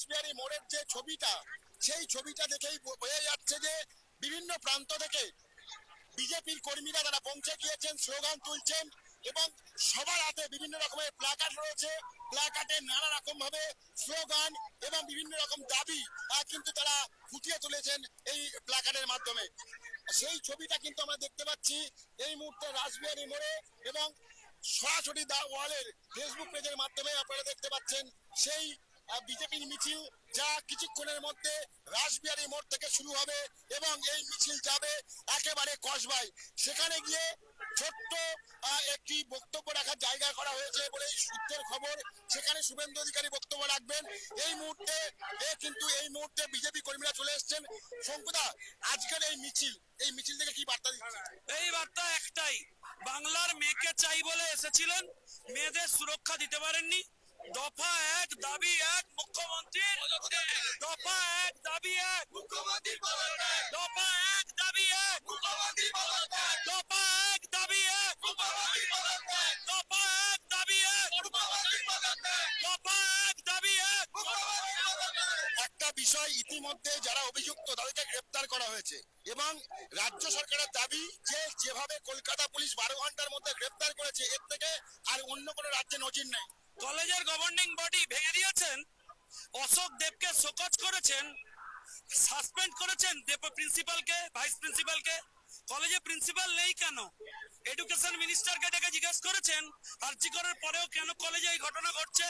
রাসবিহারী মোড়ের যে ছবিটা, সেই ছবিটা দেখেই বোঝা যাচ্ছে যে বিভিন্ন প্রান্ত থেকে বিজেপির কর্মীরা তারা পৌঁছে গিয়েছেন, স্লোগান তুলছেন এবং সবার হাতে বিভিন্ন রকমের প্লাকার্ড রয়েছে। প্লাকার্ডে নানা রকম ভাবে স্লোগান এবং বিভিন্ন রকম দাবি কিন্তু তারা ফুটিয়ে তুলেছেন এই প্লাকার্ডের মাধ্যমে। সেই ছবিটা কিন্তু আমরা দেখতে পাচ্ছি এই মুহূর্তে রাসবিহারী মোড়ে এবং সরাসরি দা, ওয়ালের ফেসবুক পেজের মাধ্যমে আপনারা দেখতে পাচ্ছেন সেই বিজেপির মিছিল যা কিছুক্ষণের মধ্যে রাসবিহারী মোড় থেকে শুরু হবে এবং এই মিছিল যাবে একেবারে কসবাই সেখানে গিয়ে ছোট্ট একটি বক্তব্য রাখার জায়গা করা হয়েছে বলে এই সূত্রের খবর। সেখানে শুভেন্দু অধিকারী বক্তব্য রাখবেন। এই মুহূর্তে কিন্তু এই মুহূর্তে বিজেপি কর্মীরা চলে এসেছেন। শঙ্কুদা, আজকের এই মিছিল এই মিছিল থেকে কি বার্তা দিচ্ছে এই বার্তা একটাই, বাংলার মেয়েকে চাই বলে এসেছিলেন, মেয়েদের সুরক্ষা দিতে পারেননি। দফা এক দাবি এক মুখ্যমন্ত্রীর দফা এক দাবি এক দফা এক দাবি এক দফা এক দাবি এক দফা এক দাবি এক দফা এক দাবি এক। একটা বিষয় ইতিমধ্যে যারা অভিযুক্ত তাদেরকে গ্রেপ্তার করা হয়েছে এবং রাজ্য সরকারের দাবি যে যেভাবে কলকাতা পুলিশ বারো ঘণ্টার মধ্যে গ্রেপ্তার করেছে এর থেকে আর অন্য কোনো রাজ্যে নজির নেই। কলেজের গভর্নিং বডি ভেঙে দিয়েছেন। অশোক দেবকে শোকজ করেছেন সাসপেন্ড করেছেন দেব প্রিন্সিপালকে ভাইস প্রিন্সিপালকে কলেজে প্রিন্সিপাল নেই কেন? এডুকেশন মিনিস্টারকে ডেকে জিজ্ঞেস করেছেন আর্জিকরের পরেও কেন কলেজে এই ঘটনা ঘটছে?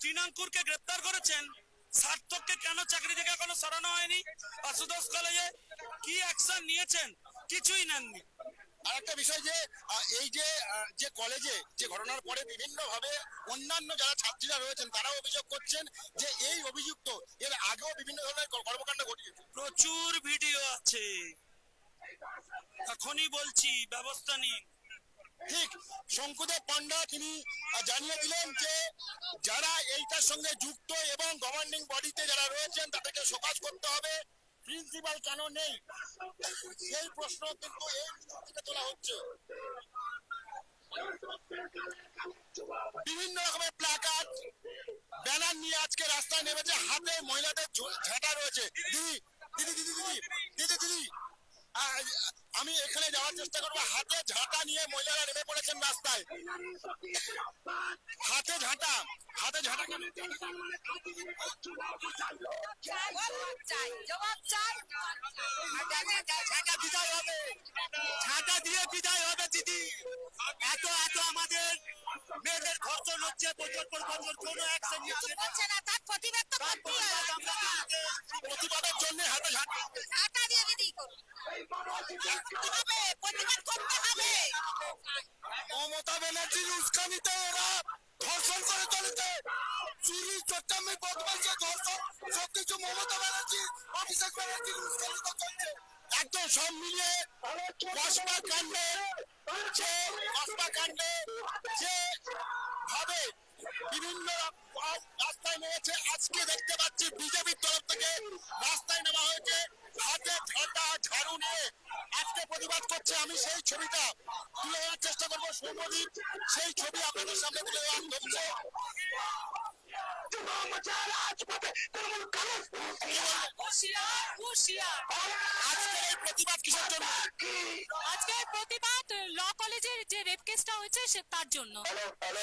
তৃণাঙ্কুরকে গ্রেপ্তার করেছেন, সার্থককে কেন চাকরি থেকে এখনও সরানো হয়নি? আশুতোষ কলেজে কি অ্যাকশন নিয়েছেন? কিছুই নেননি। আর একটা বিষয় যে এই যে যে কলেজে যে ঘটনার পরে বিভিন্ন ভাবে অন্যান্য যারা ছাত্রীরা রয়েছেন তারাও অভিযোগ করছেন যে এই অভিযুক্ত এর আগেও বিভিন্ন ধরনের কর্মকাণ্ড ঘটিয়েছে। প্রচুর ভিডিও আছে। এখনই বলছি ব্যবস্থা নিন। ঠিক শঙ্কুদেব পান্ডা তিনি জানিয়ে দিলেন যে যারা এইটার সঙ্গে যুক্ত এবং গভর্নিং বডিতে যারা রয়েছেন তাদেরকে সকাজ করতে হবে। প্রিন্সিপাল কেন নেই? সেই প্রশ্ন কিন্তু এই থেকে তোলা হচ্ছে। বিভিন্ন রকমের প্লাকার্ড ব্যানার নিয়ে আজকে রাস্তায় নেমেছে। হাতে মহিলাদের ঝাঁটা রয়েছে। দিদি দিদি দিদি দিদি দিদি দিদি। আমি এখানে যাওয়ার চেষ্টা করব। হাতে ঝাঁটা নিয়ে মহিলারা নেমে পড়েছেন রাস্তায়। হাতে ঝাঁটা হাতে ঝাঁটা ঝাঁটা দিয়ে বিদায় হবে, দিদি। এত এত আমাদের মেয়েদের ধর্ষণ হচ্ছে, বছর পর বছর প্রতিবাদ ব্যানার্জির উস্কানিতে ওরা ধর্ষণ করে চলেছে। চুরি চট্টামি বদমাইশে, ধর্ষণ, সবকিছু মমতা ব্যানার্জি, অভিষেক ব্যানার্জির উস্কানিতে চলছে একদম সব মিলিয়ে কসবা কাণ্ডে যে কসবা কাণ্ডে যে ভাবে বিভিন্ন রাস্তায় নেমেছে, আজকে করব সেই ছবি আপনাদের সামনে তুলে আজকের এই প্রতিবাদ কিসের জন্য? আজকের প্রতিবাদ ল কলেজের যে রেপ কেসটা হয়েছে সে তার জন্য।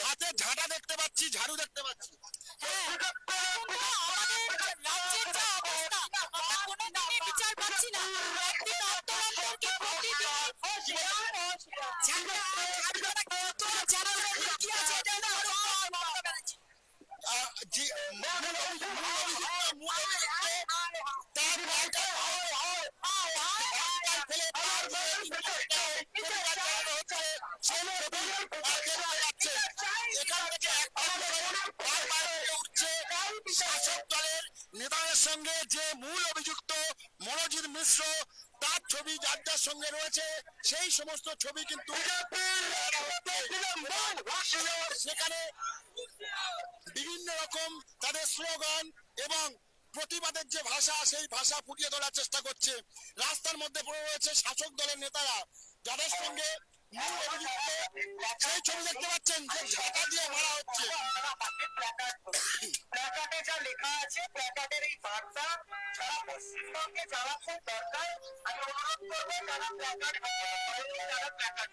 হাতে ঝাঁটা দেখতে পাচ্ছি ঝাড়ু দেখতে পাচ্ছি। নেতাদের সঙ্গে যে মূল অভিযুক্ত মনোজিৎ মিশ্র তার ছবি যার যার সঙ্গে রয়েছে সেই সমস্ত ছবি কিন্তু সেখানে রকম তাদের স্লোগান এবং প্রতিবাদের যে ভাষা, সেই ভাষা ফুটিয়ে তোলার চেষ্টা করছে। রাস্তার মধ্যে পড়ে রয়েছে শাসক দলের নেতারা। যাদের সঙ্গে সেই ছবি দেখতে পাচ্ছেন যে দিয়ে মারা হচ্ছে। লেখা আছে এই যাওয়া খুব দরকার, আমি অনুরোধ করব, যারা প্ল্যাকার্ড প্ল্যাকার্ড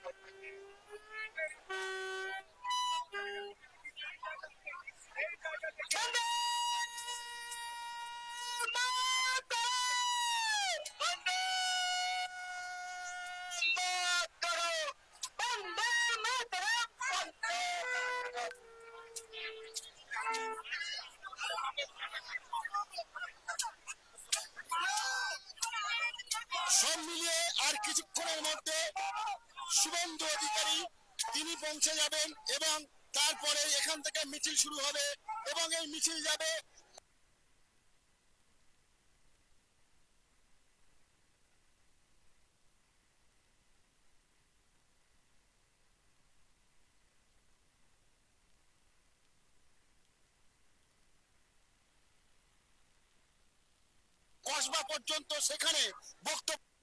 শুভেন্দু অধিকারী তিনি পৌঁছে যাবেন এবং তারপরে এখান থেকে মিছিল শুরু হবে এবং এই মিছিল যাবে কসবা পর্যন্ত সেখানে বক্তব্য